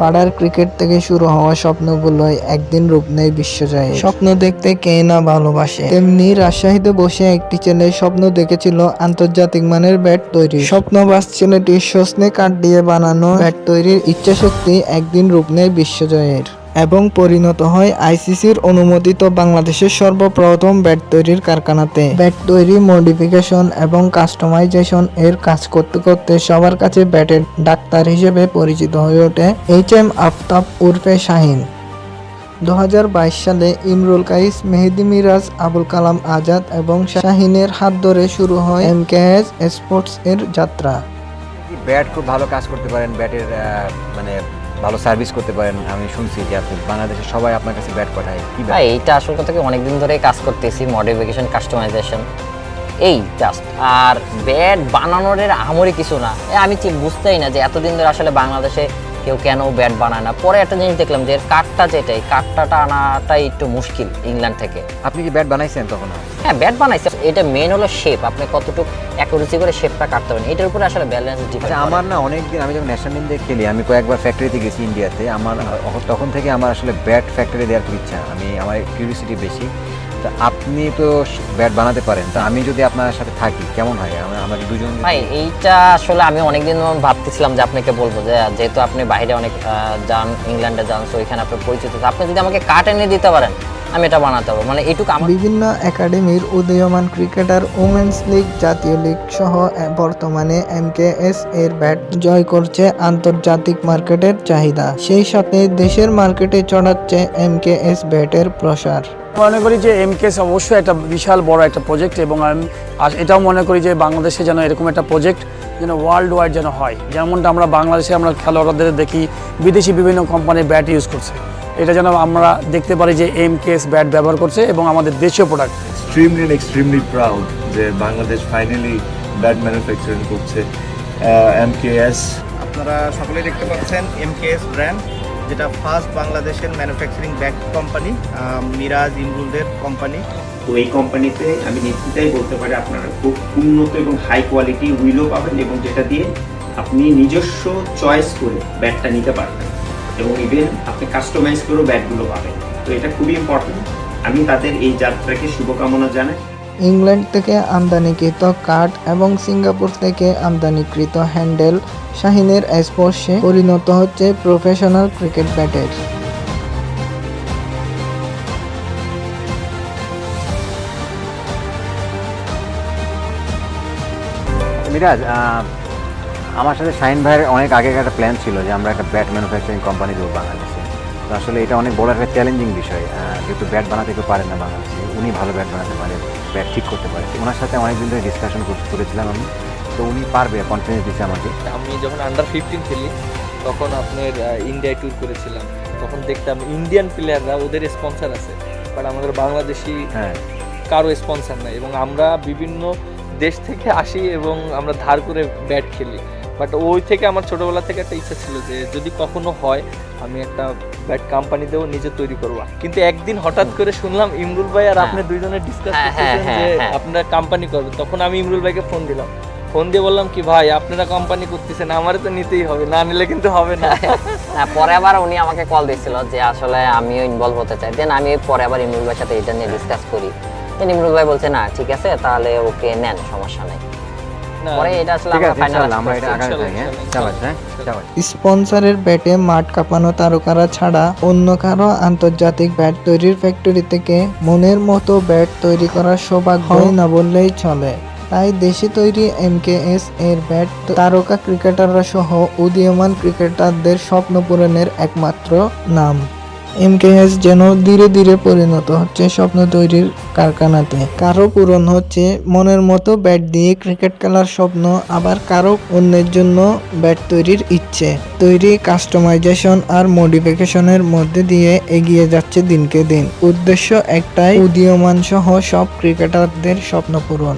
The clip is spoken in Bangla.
পাড়ার ক্রিকেট থেকে শুরু হওয়া স্বপ্নগুলোই একদিন রূপ নেয় বিশ্বজয়ে স্বপ্ন দেখতে কে না ভালোবাসে। তেমনি রাজশাহীতে বসে একটি ছেলে স্বপ্ন দেখেছিল আন্তর্জাতিক মানের ব্যাট তৈরি স্বপ্ন বাস ছেলেটির স্বস্নে কাঠ দিয়ে বানানো ব্যাট তৈরির ইচ্ছাশক্তি একদিন রূপ নেয় বিশ্বজয়ের। এবং পরিণত হয় আইসিসির অনুমোদিত বাংলাদেশের সর্বপ্রথম ব্যাট তৈরির কারখানাতে। ব্যাট তৈরি, মডিফিকেশন এবং কাস্টমাইজেশন এর কাজ করতে করতে সবার কাছে ব্যাটের ডাক্তার হিসেবে পরিচিত হয়ে ওঠে এইচ এম আফতাব উর্ফে শাহিন। দু হাজার বাইশ সালে ইমরুল কাইস, মেহেদি মিরাজ, আবুল কালাম আজাদ এবং শাহিনের হাত ধরে শুরু হয় এম এস স্পোর্টস এর যাত্রা। ব্যাট খুব ভালো কাজ করতে পারেন, ব্যাটের মানে ভালো সার্ভিস করতে পারেন আমি শুনছি যে আপনি বাংলাদেশের সবাই আপনার কাছে ব্যাট পাঠায়। কি ভাই এইটা আসল কথা কি? অনেকদিন ধরেই কাজ করতেছি মডিফিকেশন কাস্টমাইজেশন এই জাস্ট আর ব্যাট বানানোর এর আমরি কিছু না। আমি ঠিক বুঝতেই না যে এতদিন ধরে আসলে বাংলাদেশে কেউ কেন ব্যাট বানায় না। পরে একটা জিনিস দেখলাম যে কাঠটা যেটাই কাঠটা আনাটাই একটু মুশকিল ইংল্যান্ড থেকে। আপনি কি ব্যাট বানাইছেন তখন? হ্যাঁ ব্যাট বানাইছে। এটা মেন হলো শেপ আপনি কতটুকু অ্যাকুরেসি করে শেপটা কাটতে পারেন এটার উপরে আসলে ব্যালেন্স আচ্ছা ডিপেন্ড আমার না অনেকদিন আমি যখন ন্যাশনাল দিয়ে খেলি আমি কয়েকবার ফ্যাক্টরিতে গেছি ইন্ডিয়াতে আমার তখন থেকে আমার আসলে ব্যাট ফ্যাক্টরি দেওয়ার খুব ইচ্ছা আমি আমার কিউরিয়াসিটি বেশি। তো আপনি তো ব্যাট বানাতে পারেন তো আমি যদি আপনার সাথে থাকি কেমন হয়? আমরা দুজন ভাই এইটা আসলে আমি অনেকদিন ভাবতেছিলাম যে আপনাকে বলব যে যেহেতু আপনি বাইরে অনেক যান ইংল্যান্ডে যান সো এখানে আপনার পরিচিত আপনি যদি আমাকে কাট এনে দিতে পারেন আমি এটা বানাতে পারব। মানে এইটুকু আমার বিভিন্ন একাডেমির উদীয়মান ক্রিকেটার ওমেন্স লিগ জাতীয় লিগ সহ বর্তমানে এমকেএস এর ব্যাট জয় করছে আন্তর্জাতিক মার্কেটের চাহিদা। সেই সাথে দেশের মার্কেটে চড়াচ্ছে এমকেএস ব্যাটের প্রসার। মনে করি যে এমকেস অবশ্যই একটা বিশাল বড় একটা প্রজেক্ট এবং আমি আর এটাও মনে করি যে বাংলাদেশে যেন এরকম একটা প্রজেক্ট যেন ওয়ার্ল্ড ওয়াইড যেন হয়। যেমনটা আমরা বাংলাদেশে আমরা খেলোয়াড়দের দেখি বিদেশি বিভিন্ন কোম্পানির ব্যাট ইউজ করছে। এটা যেন আমরা দেখতে পারি যে এমকেএস ব্যাট ব্যবহার করছে এবং আমাদের দেশীয় প্রোডাক্ট extremely and extremely যে বাংলাদেশ ফাইনালি ব্যাট ম্যানুফ্যাকচারিং করছে এমকেএস আপনারা সকলেই দেখতে পাচ্ছেন এমকেএস ব্র্যান্ড যেটা ফার্স্ট বাংলাদেশের ম্যানুফ্যাকচারিং ব্যাগ কোম্পানি মিরাজ ইমরুলদের কোম্পানি তো এই কোম্পানিতে আমি নিশ্চিতাই বলতে পারি আপনারা খুব উন্নত এবং হাই কোয়ালিটি হুইলও পাবেন এবং যেটা দিয়ে আপনি নিজস্ব চয়েস করে ব্যাটটা নিতে পারবেন। এবং ইভেন আপনি কাস্টমাইজ করেও ব্যাটগুলো পাবেন। তো এটা খুবই ইম্পর্টেন্ট আমি তাদের এই যাত্রাকে শুভকামনা জানাই। ইংল্যান্ড থেকে আমদানিকৃত কাঠ এবং সিঙ্গাপুর থেকে আমদানিকৃত হ্যান্ডেল শাহিনের স্পর্শে পরিণত হচ্ছে প্রফেশনাল ক্রিকেট ব্যাটের মিরাজ আমার সাথে শাহিন ভাইয়ের অনেক আগে একটা প্ল্যান ছিল যে আমরা একটা ব্যাট ম্যানুফ্যাকচারিং কোম্পানি দেবো বাংলাদেশে। তো আসলে এটা অনেক বড় একটা চ্যালেঞ্জিং বিষয় যেহেতু ব্যাট বানাতে কেউ পারে না বাংলাদেশে উনি ভালো ব্যাট বানাতে পারে ব্যাট ঠিক করতে পারে। ওনার সাথে অনেকদিন ধরে ডিসকাশন করেছিলাম আমি। তো উনি পারবে কনফিডেন্স দিচ্ছে আমাকে। আমি যখন আন্ডার ফিফটিন খেলি তখন আপনার ইন্ডিয়ায় ট্যুর করেছিলাম। তখন দেখতাম ইন্ডিয়ান প্লেয়াররা ওদের স্পন্সর আছে। বাট আমাদের বাংলাদেশি হ্যাঁ। কারও স্পন্সর নাই। এবং আমরা বিভিন্ন দেশ থেকে আসি এবং আমরা ধার করে ব্যাট খেলি। বাট ওই থেকে আমার ছোটবেলা থেকে একটা ইচ্ছা ছিল যে যদি কখনো হয় আমি একটা ব্যাট কোম্পানি দেবো নিজে তৈরি করব। কিন্তু একদিন হঠাৎ করে শুনলাম ইমরুল ভাই আর হ্যাঁ। আপনি দুইজনে ডিসকাস হ্যাঁ, হ্যাঁ, করতেছেন যে। আপনারা কোম্পানি করবেন তখন আমি ইমরুল ভাইকে ফোন দিলাম। ফোন দিয়ে বললাম কি ভাই আপনারা কোম্পানি করতেছেন আমারে তো নিতেই হবে না নিলে কিন্তু হবে না। না, পরে আবার উনি আমাকে কল দিয়েছিল যে আসলে আমিও ইনভলভ হতে চাই। দেন আমি পরে আবার ইমরুল ভাইয়ের সাথে এটা নিয়ে ডিসকাস করি। ইমরুল ভাই বলছে না ঠিক আছে তাহলে ওকে নেন সমস্যা নেই। পরে এটা আসলে আমরা ফাইনাল আমরা এটা আগামী হ্যাঁ ইনশাআল্লাহ, হ্যাঁ স্পন্সরের ব্যাটে মাঠ কাঁপানো তারকারা ছাড়া অন্য কারও আন্তর্জাতিক ব্যাট তৈরির ফ্যাক্টরি থেকে মনের মতো ব্যাট তৈরি করার সৌভাগ্য হয়। না বললেই চলে। তাই দেশে তৈরি এমকেএস এর ব্যাট তারকা ক্রিকেটাররা সহ উদীয়মান ক্রিকেটারদের স্বপ্ন পূরণের একমাত্র নাম। এমকেএস যেন ধীরে ধীরে পরিণত হচ্ছে স্বপ্ন তৈরির কারখানাতে। কারও পূরণ হচ্ছে মনের মতো ব্যাট দিয়ে ক্রিকেট খেলার স্বপ্ন, আবার কারও অন্যের জন্য ব্যাট তৈরির ইচ্ছে। তৈরি, কাস্টমাইজেশন আর মডিফিকেশনের মধ্যে দিয়ে এগিয়ে যাচ্ছে দিনকে দিন। উদ্দেশ্য একটাই উদীয়মান সহ সব ক্রিকেটারদের স্বপ্ন পূরণ।